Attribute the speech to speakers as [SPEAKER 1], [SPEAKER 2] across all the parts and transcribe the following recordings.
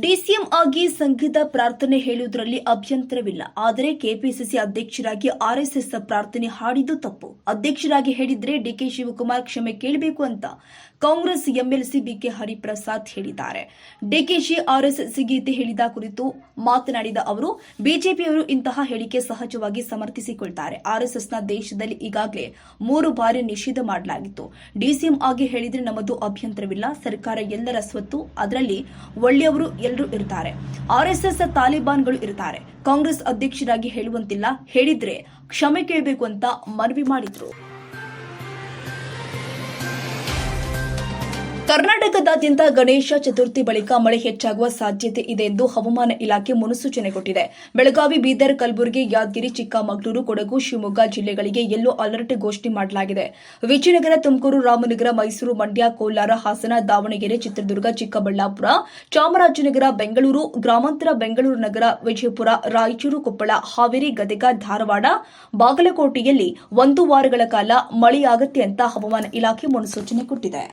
[SPEAKER 1] DCM ಆಗಿ ಸಂಘದ ಪ್ರಾರ್ಥನೆ ಹೇಳುವುದರಲ್ಲಿ ಅಭ್ಯಂತರವಿಲ್ಲ. ಆದರೆ ಕೆಪಿಸಿಸಿ ಅಧ್ಯಕ್ಷರಾಗಿ ಆರ್ಎಸ್ಎಸ್ ಪ್ರಾರ್ಥನೆ ಹಾಡಿದ್ದು ತಪ್ಪು. ಅಧ್ಯಕ್ಷರಾಗಿ ಹೇಳಿದ್ರೆ ಡಿಕೆ ಶಿವಕುಮಾರ್ ಕ್ಷಮೆ ಕೇಳಬೇಕು ಅಂತ ಕಾಂಗ್ರೆಸ್ ಎಂಎಲ್ಸಿ ಬಿಕೆ ಹರಿಪ್ರಸಾದ್ ಹೇಳಿದ್ದಾರೆ. ಡಿಕೆಶಿ ಆರ್ಎಸ್ಎಸ್ ಗೀತೆ ಹೇಳಿದ ಕುರಿತು ಮಾತನಾಡಿದ ಅವರು, ಬಿಜೆಪಿಯವರು ಇಂತಹ ಹೇಳಿಕೆ ಸಹಜವಾಗಿ ಸಮರ್ಥಿಸಿಕೊಳ್ತಾರೆ. ಆರ್ಎಸ್ಎಸ್ನ ದೇಶದಲ್ಲಿ ಈಗಾಗಲೇ ಮೂರು ಬಾರಿ ನಿಷೇಧ ಮಾಡಲಾಗಿತ್ತು. ಡಿಸಿಎಂ ಆಗಿ ಹೇಳಿದ್ರೆ ನಮ್ಮದು ಅಭ್ಯಂತರವಿಲ್ಲ. ಸರ್ಕಾರ ಎಲ್ಲರ ಸ್ವತ್ತು, ಅದರಲ್ಲಿ ಒಳ್ಳೆಯವರು ಎಲ್ಲರೂ ಇರ್ತಾರೆ. ಆರ್ಎಸ್ಎಸ್ ತಾಲಿಬಾನ್ಗಳು ಇರ್ತಾರೆ. ಕಾಂಗ್ರೆಸ್ ಅಧ್ಯಕ್ಷರಾಗಿ ಹೇಳುವಂತಿಲ್ಲ. ಹೇಳಿದ್ರೆ ಕ್ಷಮೆ ಕೇಳಬೇಕು ಅಂತ ಮನವಿ ಮಾಡಿದ್ರು. ಕರ್ನಾಟಕದಾದ್ಯಂತ ಗಣೇಶ ಚತುರ್ಥಿ ಬಳಿಕ ಮಳೆ ಹೆಚ್ಚಾಗುವ ಸಾಧ್ಯತೆ ಇದೆ ಎಂದು ಹವಾಮಾನ ಇಲಾಖೆ ಮುನ್ಸೂಚನೆ ಕೊಟ್ಟಿದೆ. ಬೆಳಗಾವಿ, ಬೀದರ್, ಕಲಬುರಗಿ, ಯಾದಗಿರಿ, ಚಿಕ್ಕಮಗಳೂರು, ಕೊಡಗು, ಶಿವಮೊಗ್ಗ ಜಿಲ್ಲೆಗಳಿಗೆ ಯೆಲ್ಲೋ ಅಲರ್ಟ್ ಘೋಷಣೆ ಮಾಡಲಾಗಿದೆ. ವಿಜಯನಗರ, ತುಮಕೂರು, ರಾಮನಗರ, ಮೈಸೂರು, ಮಂಡ್ಯ, ಕೋಲಾರ, ಹಾಸನ, ದಾವಣಗೆರೆ, ಚಿತ್ರದುರ್ಗ, ಚಿಕ್ಕಬಳ್ಳಾಪುರ, ಚಾಮರಾಜನಗರ, ಬೆಂಗಳೂರು, ಗ್ರಾಮಾಂತರ, ಬೆಂಗಳೂರು ನಗರ, ವಿಜಯಪುರ, ರಾಯಚೂರು, ಕೊಪ್ಪಳ, ಹಾವೇರಿ, ಗದಗ, ಧಾರವಾಡ, ಬಾಗಲಕೋಟೆಯಲ್ಲಿ ಒಂದು ವಾರಗಳ ಕಾಲ ಮಳೆಯಾಗತ್ತೆ ಅಂತ ಹವಾಮಾನ ಇಲಾಖೆ ಮುನ್ಸೂಚನೆ ಕೊಟ್ಟಿದೆ.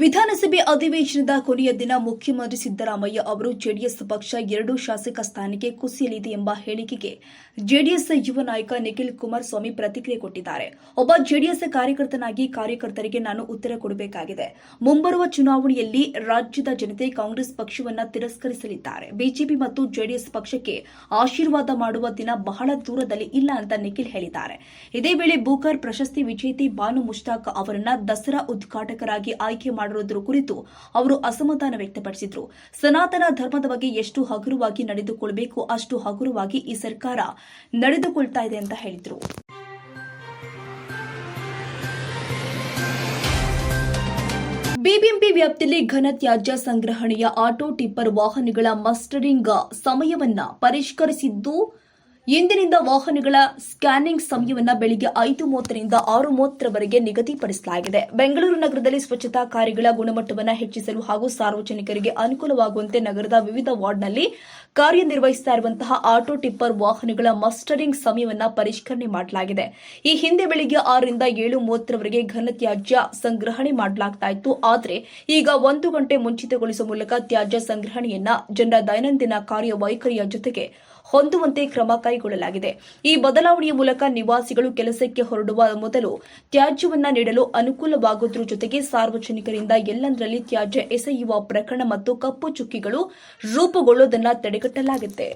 [SPEAKER 1] ವಿಧಾನಸಭೆ ಅಧಿವೇಶನದ ಕೊನೆಯ ದಿನ ಮುಖ್ಯಮಂತ್ರಿ ಸಿದ್ದರಾಮಯ್ಯ ಅವರು ಜೆಡಿಎಸ್ ಪಕ್ಷ ಎರಡು ಶಾಸಕ ಸ್ಥಾನಕ್ಕೆ ಕುಸಿಯಲಿದೆ ಎಂಬ ಹೇಳಿಕೆಗೆ ಜೆಡಿಎಸ್ ಯುವ ನಾಯಕ ನಿಖಿಲ್ ಕುಮಾರಸ್ವಾಮಿ ಪ್ರತಿಕ್ರಿಯೆ ಕೊಟ್ಟಿದ್ದಾರೆ. ಒಬ್ಬ ಜೆಡಿಎಸ್ ಕಾರ್ಯಕರ್ತನಾಗಿ ಕಾರ್ಯಕರ್ತರಿಗೆ ನಾನು ಉತ್ತರ ಕೊಡಬೇಕಾಗಿದೆ. ಮುಂಬರುವ ಚುನಾವಣೆಯಲ್ಲಿ ರಾಜ್ಯದ ಜನತೆ ಕಾಂಗ್ರೆಸ್ ಪಕ್ಷವನ್ನು ತಿರಸ್ಕರಿಸಲಿದ್ದಾರೆ. ಬಿಜೆಪಿ ಮತ್ತು ಜೆಡಿಎಸ್ ಪಕ್ಷಕ್ಕೆ ಆಶೀರ್ವಾದ ಮಾಡುವ ದಿನ ಬಹಳ ದೂರದಲ್ಲಿ ಇಲ್ಲ ಅಂತ ನಿಖಿಲ್ ಹೇಳಿದ್ದಾರೆ. ಇದೇ ವೇಳೆ ಬೂಕರ್ ಪ್ರಶಸ್ತಿ ವಿಜೇತೆ ಬಾನು ಮುಷ್ತಾಕ್ ಅವರನ್ನ ದಸರಾ ಉದ್ಘಾಟಕರಾಗಿ ಆಯ್ಕೆ ಮಾಡಿರುವುದರ ಕುರಿತು ಅವರು ಅಸಮಾಧಾನ ವ್ಯಕ್ತಪಡಿಸಿದ್ರು. ಸನಾತನ ಧರ್ಮದ ಬಗ್ಗೆ ಎಷ್ಟು ಹಗುರವಾಗಿ ನಡೆದುಕೊಳ್ಳಬೇಕು ಅಷ್ಟು ಹಗುರವಾಗಿ ಈ ಸರ್ಕಾರ ನಡೆದುಕೊಳ್ತಾ ಇದೆ ಅಂತ ಹೇಳಿದ್ರು. ಬಿಬಿಎಂಪಿ ವ್ಯಾಪ್ತಿಯಲ್ಲಿ ಘನ ತ್ಯಾಜ್ಯ ಸಂಗ್ರಹಣೆಯ ಆಟೋ ಟಿಪ್ಪರ್ ವಾಹನಗಳ ಮಸ್ಟರಿಂಗ್ ಸಮಯವನ್ನ ಪರಿಷ್ಕರಿಸಿದ್ದು ಇಂದಿನಿಂದ ವಾಹನಗಳ ಸ್ಕ್ಯಾನಿಂಗ್ ಸಮಯವನ್ನು ಬೆಳಿಗ್ಗೆ ಐದು ಮೂವತ್ತರಿಂದ ಆರು ಮೂವತ್ತರವರೆಗೆ ನಿಗದಿಪಡಿಸಲಾಗಿದೆ. ಬೆಂಗಳೂರು ನಗರದಲ್ಲಿ ಸ್ವಚ್ಛತಾ ಕಾರ್ಯಗಳ ಗುಣಮಟ್ಟವನ್ನು ಹೆಚ್ಚಿಸಲು ಹಾಗೂ ಸಾರ್ವಜನಿಕರಿಗೆ ಅನುಕೂಲವಾಗುವಂತೆ ನಗರದ ವಿವಿಧ ವಾರ್ಡ್ನಲ್ಲಿ ಕಾರ್ಯನಿರ್ವಹಿಸುತ್ತಾ ಇರುವಂತಹ ಆಟೋ ಟಿಪ್ಪರ್ ವಾಹನಗಳ ಮಸ್ಟರಿಂಗ್ ಸಮಯವನ್ನು ಪರಿಷ್ಕರಣೆ ಮಾಡಲಾಗಿದೆ. ಈ ಹಿಂದೆ ಬೆಳಿಗ್ಗೆ ಆರರಿಂದ ಏಳು ಮೂವತ್ತರವರೆಗೆ ಘನತ್ಯಾಜ್ಯ ಸಂಗ್ರಹಣೆ ಮಾಡಲಾಗ್ತಾ ಇತ್ತು. ಆದರೆ ಈಗ ಒಂದು ಗಂಟೆ ಮುಂಚಿತಗೊಳಿಸುವ ಮೂಲಕ ತ್ಯಾಜ್ಯ ಸಂಗ್ರಹಣೆಯನ್ನ ಜನರ ದೈನಂದಿನ ಕಾರ್ಯವೈಖರಿಯ ಜೊತೆಗೆ ಹೊಂದುವಂತೆ ಕ್ರಮ ಕೈಗೊಳ್ಳಲಾಗಿದೆ. ಈ ಬದಲಾವಣೆಯ ಮೂಲಕ ನಿವಾಸಿಗಳು ಕೆಲಸಕ್ಕೆ ಹೊರಡುವ ಮೊದಲು ತ್ಯಾಜ್ಯವನ್ನ ನೀಡಲು ಅನುಕೂಲವಾಗುವುದರ ಜೊತೆಗೆ ಸಾರ್ವಜನಿಕರಿಂದ ಎಲ್ಲಂದರಲ್ಲಿ ತ್ಯಾಜ್ಯ ಎಸೆಯುವ ಪ್ರಕರಣ ಮತ್ತು ಕಪ್ಪು ಚುಕ್ಕಿಗಳು ರೂಪುಗೊಳ್ಳುವುದನ್ನು ತಡೆಗಟ್ಟಲಾಗಿದೆ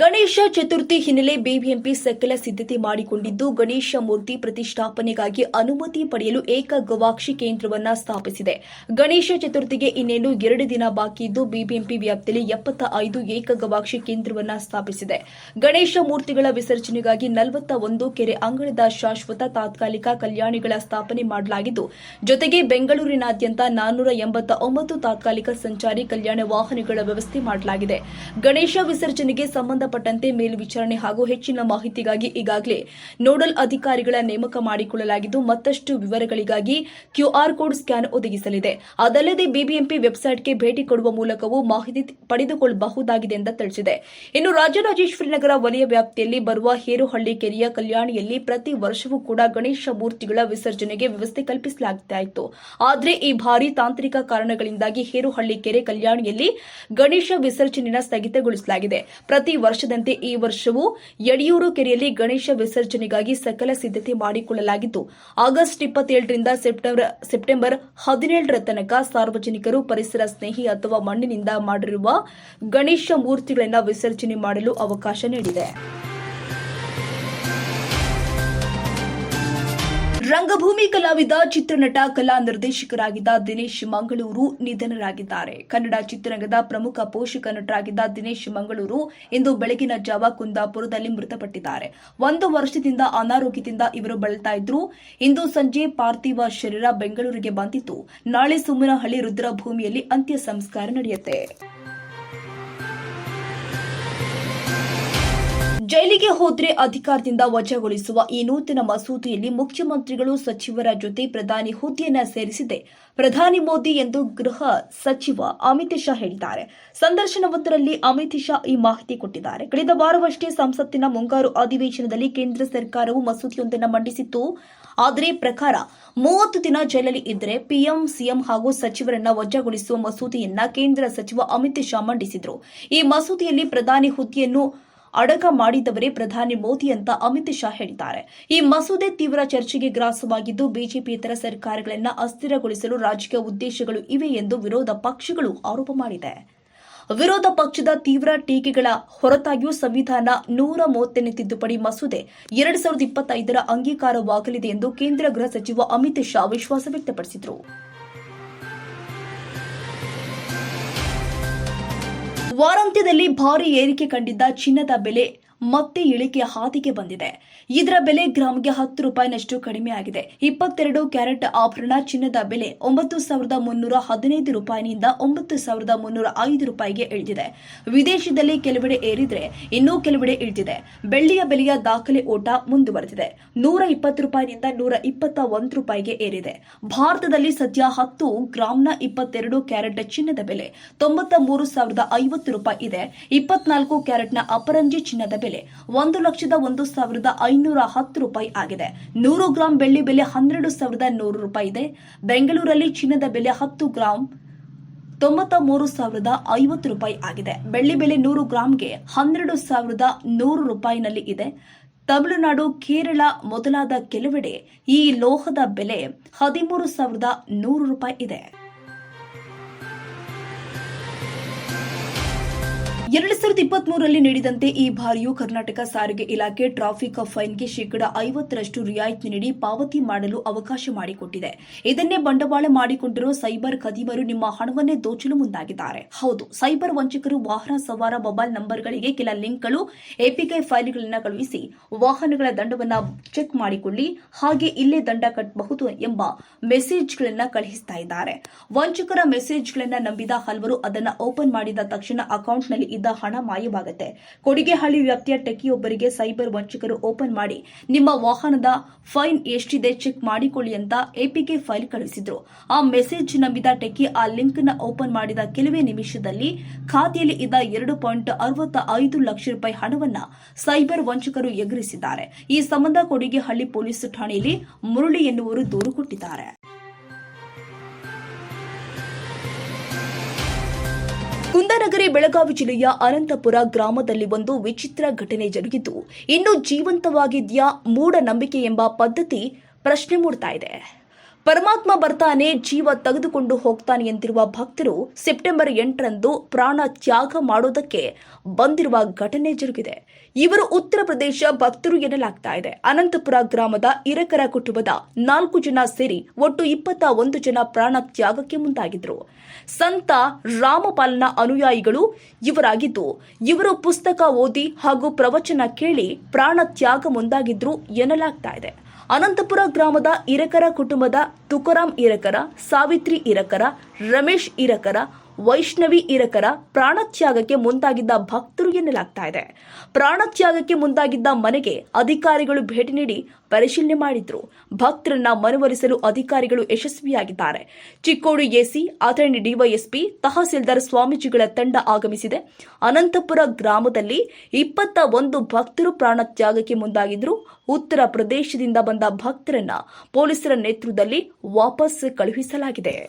[SPEAKER 1] ಗಣೇಶ ಚತುರ್ಥಿ ಹಿನ್ನೆಲೆ ಬಿಬಿಎಂಪಿ ಸಕಲ ಸಿದ್ಧತೆ ಮಾಡಿಕೊಂಡಿದ್ದು, ಗಣೇಶ ಮೂರ್ತಿ ಪ್ರತಿಷ್ಠಾಪನೆಗಾಗಿ ಅನುಮತಿ ಪಡೆಯಲು ಏಕ ಗವಾಕ್ಷಿ ಕೇಂದ್ರವನ್ನ ಸ್ಥಾಪಿಸಿದೆ. ಗಣೇಶ ಚತುರ್ಥಿಗೆ ಇನ್ನೇನು ಎರಡು ದಿನ ಬಾಕಿ ಇದ್ದು ಬಿಬಿಎಂಪಿ ವ್ಯಾಪ್ತಿಯಲ್ಲಿ ಎಪ್ಪತ್ತ ಐದು ಏಕ ಗವಾಕ್ಷಿ ಕೇಂದ್ರವನ್ನ ಸ್ಥಾಪಿಸಿದೆ. ಗಣೇಶ ಮೂರ್ತಿಗಳ ವಿಸರ್ಜನೆಗಾಗಿ ನಲವತ್ತ ಒಂದು ಕೆರೆ ಅಂಗಳದ ಶಾಶ್ವತ ತಾತ್ಕಾಲಿಕ ಕಲ್ಯಾಣಿಗಳ ಸ್ಥಾಪನೆ ಮಾಡಲಾಗಿದ್ದು, ಜೊತೆಗೆ ಬೆಂಗಳೂರಿನಾದ್ಯಂತ ನಾನ್ನೂರ ಎಂಬತ್ತ ಒಂಬತ್ತು ತಾತ್ಕಾಲಿಕ ಸಂಚಾರಿ ಕಲ್ಯಾಣ ವಾಹನಗಳ ವ್ಯವಸ್ಥೆ ಮಾಡಲಾಗಿದೆ. ಗಣೇಶ ವಿಸರ್ಜನೆಗೆ ಸಂಬಂಧಪಟ್ಟಂತೆ ಮೇಲ್ವಿಚಾರಣೆ ಹಾಗೂ ಹೆಚ್ಚಿನ ಮಾಹಿತಿಗಾಗಿ ಈಗಾಗಲೇ ನೋಡಲ್ ಅಧಿಕಾರಿಗಳ ನೇಮಕ ಮಾಡಿಕೊಳ್ಳಲಾಗಿದ್ದು, ಮತ್ತಷ್ಟು ವಿವರಗಳಿಗಾಗಿ ಕ್ಯೂಆರ್ ಕೋಡ್ ಸ್ಕ್ಯಾನ್ ಒದಗಿಸಲಿದೆ. ಅದಲ್ಲದೆ ಬಿಬಿಎಂಪಿ ವೆಬ್ಸೈಟ್ಗೆ ಭೇಟಿ ಕೊಡುವ ಮೂಲಕವೂ ಮಾಹಿತಿ ಪಡೆದುಕೊಳ್ಳಬಹುದಾಗಿದೆ ಎಂದು ತಿಳಿಸಿದೆ. ಇನ್ನು ರಾಜರಾಜೇಶ್ವರಿ ನಗರ ವಲಯ ವ್ಯಾಪ್ತಿಯಲ್ಲಿ ಬರುವ ಹೇರುಹಳ್ಳಿ ಕೆರೆಯ ಕಲ್ಯಾಣಿಯಲ್ಲಿ ಪ್ರತಿ ವರ್ಷವೂ ಕೂಡ ಗಣೇಶ ಮೂರ್ತಿಗಳ ವಿಸರ್ಜನೆಗೆ ವ್ಯವಸ್ಥೆ ಕಲ್ಪಿಸಲಾಗ್ತಾ ಆದರೆ ಈ ಭಾರಿ ತಾಂತ್ರಿಕ ಕಾರಣಗಳಿಂದಾಗಿ ಹೇರುಹಳ್ಳಿ ಕೆರೆ ಕಲ್ಯಾಣಿಯಲ್ಲಿ ಗಣೇಶ ವಿಸರ್ಜನೆಯನ್ನು ಸ್ಥಗಿತಗೊಳಿಸಲಾಗಿದೆ. ಪ್ರತಿ ವರ್ಷದಂತೆ ಈ ವರ್ಷವೂ ಯಡಿಯೂರು ಕೆರೆಯಲ್ಲಿ ಗಣೇಶ ವಿಸರ್ಜನೆಗಾಗಿ ಸಕಲ ಸಿದ್ಧತೆ ಮಾಡಿಕೊಳ್ಳಲಾಗಿದ್ದು ಆಗಸ್ಟ್ ಇಪ್ಪತ್ತೇಳರಿಂದ ಸೆಪ್ಟೆಂಬರ್ ಸೆಪ್ಟೆಂಬರ್ ಹದಿನೇಳರ ತನಕ ಸಾರ್ವಜನಿಕರು ಪರಿಸರ ಸ್ನೇಹಿ ಅಥವಾ ಮಣ್ಣಿನಿಂದ ಮಾಡಿರುವ ಗಣೇಶ ಮೂರ್ತಿಗಳನ್ನು ವಿಸರ್ಜನೆ ಮಾಡಲು ಅವಕಾಶ ನೀಡಿದೆ. ರಂಗಭೂಮಿ ಕಲಾವಿದ, ಚಿತ್ರನಟ, ಕಲಾ ನಿರ್ದೇಶಕರಾಗಿದ್ದ ದಿನೇಶ್ ಮಂಗಳೂರು ನಿಧನರಾಗಿದ್ದಾರೆ. ಕನ್ನಡ ಚಿತ್ರರಂಗದ ಪ್ರಮುಖ ಪೋಷಕ ನಟರಾಗಿದ್ದ ದಿನೇಶ್ ಮಂಗಳೂರು ಇಂದು ಬೆಳಗಿನ ಜಾವ ಕುಂದಾಪುರದಲ್ಲಿ ಮೃತಪಟ್ಟಿದ್ದಾರೆ. ಒಂದು ವರ್ಷದಿಂದ ಅನಾರೋಗ್ಯದಿಂದ ಇವರು ಬಳಲ್ತಾ ಇದ್ರು. ಇಂದು ಸಂಜೆ ಪಾರ್ಥಿವ ಶರೀರ ಬೆಂಗಳೂರಿಗೆ ಬಂದಿತ್ತು. ನಾಳೆ ಸುಮ್ಮನಹಳ್ಳಿ ರುದ್ರಭೂಮಿಯಲ್ಲಿ ಅಂತ್ಯ ಸಂಸ್ಕಾರ ನಡೆಯುತ್ತೆ. ಜೈಲಿಗೆ ಹೋದ್ರೆ ಅಧಿಕಾರದಿಂದ ವಜಾಗೊಳಿಸುವ ಈ ನೂತನ ಮಸೂದೆಯಲ್ಲಿ ಮುಖ್ಯಮಂತ್ರಿಗಳು, ಸಚಿವರ ಜೊತೆ ಪ್ರಧಾನಿ ಹುದ್ದೆಯನ್ನ ಸೇರಿಸಿದೆ. ಪ್ರಧಾನಿ ಮೋದಿ ಎಂದು ಗೃಹ ಸಚಿವ ಅಮಿತ್ ಶಾ ಹೇಳಿದ್ದಾರೆ. ಸಂದರ್ಶನವೊಂದರಲ್ಲಿ ಅಮಿತ್ ಶಾ ಈ ಮಾಹಿತಿ ಕೊಟ್ಟಿದ್ದಾರೆ. ಕಳೆದ ವಾರವಷ್ಟೇ ಸಂಸತ್ತಿನ ಮುಂಗಾರು ಅಧಿವೇಶನದಲ್ಲಿ ಕೇಂದ್ರ ಸರ್ಕಾರವು ಮಸೂದೆಯೊಂದನ್ನು ಮಂಡಿಸಿತ್ತು. ಆದರೆ ಪ್ರಕಾರ ಮೂವತ್ತು ದಿನ ಜೈಲಲ್ಲಿ ಇದ್ದರೆ ಪಿಎಂ, ಸಿಎಂ ಹಾಗೂ ಸಚಿವರನ್ನ ವಜಾಗೊಳಿಸುವ ಮಸೂದೆಯನ್ನ ಕೇಂದ್ರ ಸಚಿವ ಅಮಿತ್ ಶಾ ಮಂಡಿಸಿದ್ರು. ಈ ಮಸೂದೆಯಲ್ಲಿ ಪ್ರಧಾನಿ ಹುದ್ದೆಯನ್ನು ಅಡಗ ಮಾಡಿದವರೇ ಪ್ರಧಾನಿ ಮೋದಿ ಅಂತ ಅಮಿತ್ ಶಾ ಹೇಳಿದ್ದಾರೆ. ಈ ಮಸೂದೆ ತೀವ್ರ ಚರ್ಚೆಗೆ ಗ್ರಾಸವಾಗಿದ್ದು ಬಿಜೆಪಿಯೇತರ ಸರ್ಕಾರಗಳನ್ನ ಅಸ್ಥಿರಗೊಳಿಸಲು ರಾಜಕೀಯ ಉದ್ದೇಶಗಳು ಇವೆ ಎಂದು ವಿರೋಧ ಪಕ್ಷಗಳು ಆರೋಪ ಮಾಡಿದೆ. ವಿರೋಧ ಪಕ್ಷದ ತೀವ್ರ ಟೀಕೆಗಳ ಹೊರತಾಗಿಯೂ ಸಂವಿಧಾನ ನೂರ ಮೂವತ್ತನೇ ತಿದ್ದುಪಡಿ ಮಸೂದೆ ಎರಡ್ ಸಾವಿರದ ಇಪ್ಪತ್ತೈದರ ಅಂಗೀಕಾರವಾಗಲಿದೆ ಎಂದು ಕೇಂದ್ರ ಗೃಹ ಸಚಿವ ಅಮಿತ್ ಶಾ ವಿಶ್ವಾಸ ವ್ಯಕ್ತಪಡಿಸಿದರು. ವಾರಾಂತ್ಯದಲ್ಲಿ ಭಾರಿ ಏರಿಕೆ ಕಂಡಿದ್ದ ಚಿನ್ನದ ಬೆಲೆ ಮತ್ತೆ ಇಳಿಕೆ ಹಾದಿಗೆ ಬಂದಿದೆ. ಇದರ ಬೆಲೆ ಗ್ರಾಮ್ಗೆ ಹತ್ತು ರೂಪಾಯಿನಷ್ಟು ಕಡಿಮೆ ಆಗಿದೆ. ಇಪ್ಪತ್ತೆರಡು ಕ್ಯಾರೆಟ್ ಆಭರಣ ಚಿನ್ನದ ಬೆಲೆ ಒಂಬತ್ತು ಸಾವಿರದ ಮುನ್ನೂರ ಹದಿನೈದು ರೂಪಾಯಿನಿಂದ ಒಂಬತ್ತು ಸಾವಿರದ ಮುನ್ನೂರ ಐದು ರೂಪಾಯಿಗೆ ಇಳಿದಿದೆ. ವಿದೇಶದಲ್ಲಿ ಕೆಲವೆಡೆ ಏರಿದ್ರೆ ಇನ್ನೂ ಕೆಲವೆಡೆ ಇಳಿದಿದೆ. ಬೆಳ್ಳಿಯ ಬೆಲೆಯ ದಾಖಲೆ ಓಟ ಮುಂದುವರೆದಿದೆ. ನೂರ ಇಪ್ಪತ್ತು ರೂಪಾಯಿನಿಂದ ನೂರ ಇಪ್ಪತ್ತ ಒಂದು ರೂಪಾಯಿಗೆ ಏರಿದೆ. ಭಾರತದಲ್ಲಿ ಸದ್ಯ ಹತ್ತು, ಗ್ರಾಮ್ನ ಇಪ್ಪತ್ತೆರಡು ಕ್ಯಾರೆಟ್ ಚಿನ್ನದ ಬೆಲೆ ತೊಂಬತ್ತ ಮೂರು ಸಾವಿರದ ಐವತ್ತು ರೂಪಾಯಿ ಇದೆ. ಇಪ್ಪತ್ನಾಲ್ಕು ಕ್ಯಾರೆಟ್ನ ಅಪರಂಜಿ ಚಿನ್ನದ ಬೆಲೆ ಒಂದು ಲಕ್ಷದ ಒಂದು ಸಾವಿರದ ಐನೂರ ಹತ್ತು ರೂಪಾಯಿ ಆಗಿದೆ. ನೂರು ಗ್ರಾಂ ಬೆಳ್ಳಿ ಬೆಲೆ ಹನ್ನೆರಡು ಸಾವಿರದ ನೂರು ರೂಪಾಯಿ ಇದೆ. ಬೆಂಗಳೂರಲ್ಲಿ ಚಿನ್ನದ ಬೆಲೆ ಹತ್ತು ಗ್ರಾಂ ತೊಂಬತ್ತ ಮೂರು ಸಾವಿರದ ಐವತ್ತು ರೂಪಾಯಿ ಆಗಿದೆ. ಬೆಳ್ಳಿ ಬೆಲೆ ನೂರು ಗ್ರಾಂಗೆ ಹನ್ನೆರಡು ಸಾವಿರದ ನೂರು ರೂಪಾಯಿನಲ್ಲಿ ಇದೆ. ತಮಿಳುನಾಡು, ಕೇರಳ ಮೊದಲಾದ ಕೆಲವೆಡೆ ಈ ಲೋಹದ ಬೆಲೆ ಹದಿಮೂರು ಸಾವಿರದ ನೂರು ರೂಪಾಯಿ ಇದೆ. ಎರಡ್ ಸಾವಿರದ ಇಪ್ಪತ್ತ್ ಮೂರರಲ್ಲಿ ನೀಡಿದಂತೆ ಈ ಬಾರಿಯೂ ಕರ್ನಾಟಕ ಸಾರಿಗೆ ಇಲಾಖೆ ಟ್ರಾಫಿಕ್ ಫೈನ್ಗೆ ಶೇಕಡಾ ಐವತ್ತರಷ್ಟು ರಿಯಾಯಿತಿ ನೀಡಿ ಪಾವತಿ ಮಾಡಲು ಅವಕಾಶ ಮಾಡಿಕೊಟ್ಟಿದೆ. ಇದನ್ನೇ ಬಂಡವಾಳ ಮಾಡಿಕೊಂಡಿರೋ ಸೈಬರ್ ಖದೀಮರು ನಿಮ್ಮ ಹಣವನ್ನೇ ದೋಚಲು ಮುಂದಾಗಿದ್ದಾರೆ. ಹೌದು, ಸೈಬರ್ ವಂಚಕರು ವಾಹನ ಸವಾರ ಮೊಬೈಲ್ ನಂಬರ್ಗಳಿಗೆ ಕೆಲ ಲಿಂಕ್ಗಳು ಎಪಿಕೆ ಫೈಲ್ಗಳನ್ನು ಕಳುಹಿಸಿ ವಾಹನಗಳ ದಂಡವನ್ನು ಚೆಕ್ ಮಾಡಿಕೊಳ್ಳಿ, ಹಾಗೆ ಇಲ್ಲೇ ದಂಡ ಕಟ್ಟಬಹುದು ಎಂಬ ಮೆಸೇಜ್ಗಳನ್ನು ಕಳುಹಿಸ್ತಾ ಇದ್ದಾರೆ. ವಂಚಕರ ಮೆಸೇಜ್ಗಳನ್ನು ನಂಬಿದ ಹಲವರು ಅದನ್ನ ಓಪನ್ ಮಾಡಿದ ತಕ್ಷಣ ಅಕೌಂಟ್ನಲ್ಲಿ ಇದ್ದ ಹಣ ಮಾಯವಾಗುತ್ತೆ. ಕೊಡಿಗೆಹಳ್ಳಿ ವ್ಯಾಪ್ತಿಯ ಟೆಕಿಯೊಬ್ಬರಿಗೆ ಸೈಬರ್ ವಂಚಕರು ಓಪನ್ ಮಾಡಿ, ನಿಮ್ಮ ವಾಹನದ ಫೈನ್ ಎಷ್ಟಿದೆ ಚೆಕ್ ಮಾಡಿಕೊಳ್ಳಿ ಅಂತ ಎಪಿಕೆ ಫೈಲ್ ಕಳುಹಿಸಿದ್ರು. ಆ ಮೆಸೇಜ್ ನಂಬಿದ ಟೆಕಿ ಆ ಲಿಂಕ್ನ ಓಪನ್ ಮಾಡಿದ ಕೆಲವೇ ನಿಮಿಷದಲ್ಲಿ ಖಾತೆಯಲ್ಲಿ ಇದ್ದ ಎರಡು ಪಾಯಿಂಟ್ ಅರವತ್ತ ಐದು ಲಕ್ಷ ರೂಪಾಯಿ ಹಣವನ್ನ ಸೈಬರ್ ವಂಚಕರು ಎಗರಿಸಿದ್ದಾರೆ. ಈ ಸಂಬಂಧ ಕೊಡಿಗೆಹಳ್ಳಿ ಪೊಲೀಸ್ ಠಾಣೆಯಲ್ಲಿ ಮುರಳಿ ಎನ್ನುವರು ದೂರು ಕೊಟ್ಟಿದ್ದಾರೆ. ಕುಂದನಗರಿ ಬೆಳಗಾವಿ ಜಿಲ್ಲೆಯ ಅನಂತಪುರ ಗ್ರಾಮದಲ್ಲಿ ಒಂದು ವಿಚಿತ್ರ ಘಟನೆ ಜರುಗಿದ್ದು, ಇನ್ನೂ ಜೀವಂತವಾಗಿದ್ಯಾ ಮೂಢನಂಬಿಕೆ ಎಂಬ ಪದ್ಧತಿ ಪ್ರಶ್ನೆ ಮೂಡ್ತಾ ಇದೆ. ಪರಮಾತ್ಮ ಬರ್ತಾನೆ, ಜೀವ ತೆಗೆದುಕೊಂಡು ಹೋಗ್ತಾನೆ ಎಂದಿರುವ ಭಕ್ತರು ಸೆಪ್ಟೆಂಬರ್ ಎಂಟರಂದು ಪ್ರಾಣ ತ್ಯಾಗ ಮಾಡೋದಕ್ಕೆ ಬಂದಿರುವ ಘಟನೆ ಜರುಗಿದೆ. ಇವರು ಉತ್ತರ ಪ್ರದೇಶ ಭಕ್ತರು ಎನ್ನಲಾಗ್ತಾ ಇದೆ. ಅನಂತಪುರ ಗ್ರಾಮದ ಇರಕರ ಕುಟುಂಬದ ನಾಲ್ಕು ಜನ ಸೇರಿ ಒಟ್ಟು ಇಪ್ಪತ್ತ ಒಂದು ಜನ ಪ್ರಾಣ ತ್ಯಾಗಕ್ಕೆ ಮುಂದಾಗಿದ್ರು ಸಂತ ರಾಮಪಾಲನ ಅನುಯಾಯಿಗಳು ಇವರಾಗಿದ್ದು, ಇವರು ಪುಸ್ತಕ ಓದಿ ಹಾಗೂ ಪ್ರವಚನ ಕೇಳಿ ಪ್ರಾಣ ತ್ಯಾಗ ಮುಂದಾಗಿದ್ರು ಎನ್ನಲಾಗ್ತಾ ಇದೆ. ಅನಂತಪುರ ಗ್ರಾಮದ ಇರಕರ ಕುಟುಂಬದ ತುಕಾರಾಂ ಇರಕರ ಸಾವಿತ್ರಿ ಇರಕರ ರಮೇಶ್ ಇರಕರ ವೈಷ್ಣವಿ ಇರಕರ ಪ್ರಾಣತ್ಯಾಗಕ್ಕೆ ಮುಂದಾಗಿದ್ದ ಭಕ್ತರು ಎನ್ನಲಾಗ್ತಾ ಇದೆ. ಪ್ರಾಣತ್ಯಾಗಕ್ಕೆ ಮುಂದಾಗಿದ್ದ ಮನೆಗೆ ಅಧಿಕಾರಿಗಳು ಭೇಟಿ ನೀಡಿ ಪರಿಶೀಲನೆ ಮಾಡಿದ್ರು. ಭಕ್ತರನ್ನ ಮನವೊಲಿಸಲು ಅಧಿಕಾರಿಗಳು ಯಶಸ್ವಿಯಾಗಿದ್ದಾರೆ. ಚಿಕ್ಕೋಡಿ ಎಸಿ, ಅಥಣಿ ಡಿವೈಎಸ್ಪಿ, ತಹಸೀಲ್ದಾರ್ ಸ್ವಾಮೀಜಿಗಳ ತಂಡ ಆಗಮಿಸಿದೆ. ಅನಂತಪುರ ಗ್ರಾಮದಲ್ಲಿ ಇಪ್ಪತ್ತ ಒಂದು ಭಕ್ತರು ಪ್ರಾಣತ್ಯಾಗಕ್ಕೆ ಮುಂದಾಗಿದ್ರು. ಉತ್ತರ ಪ್ರದೇಶದಿಂದ ಬಂದ ಭಕ್ತರನ್ನ ಪೊಲೀಸರ ನೇತೃತ್ವದಲ್ಲಿ ವಾಪಸ್ ಕಳುಹಿಸಲಾಗಿದೆ.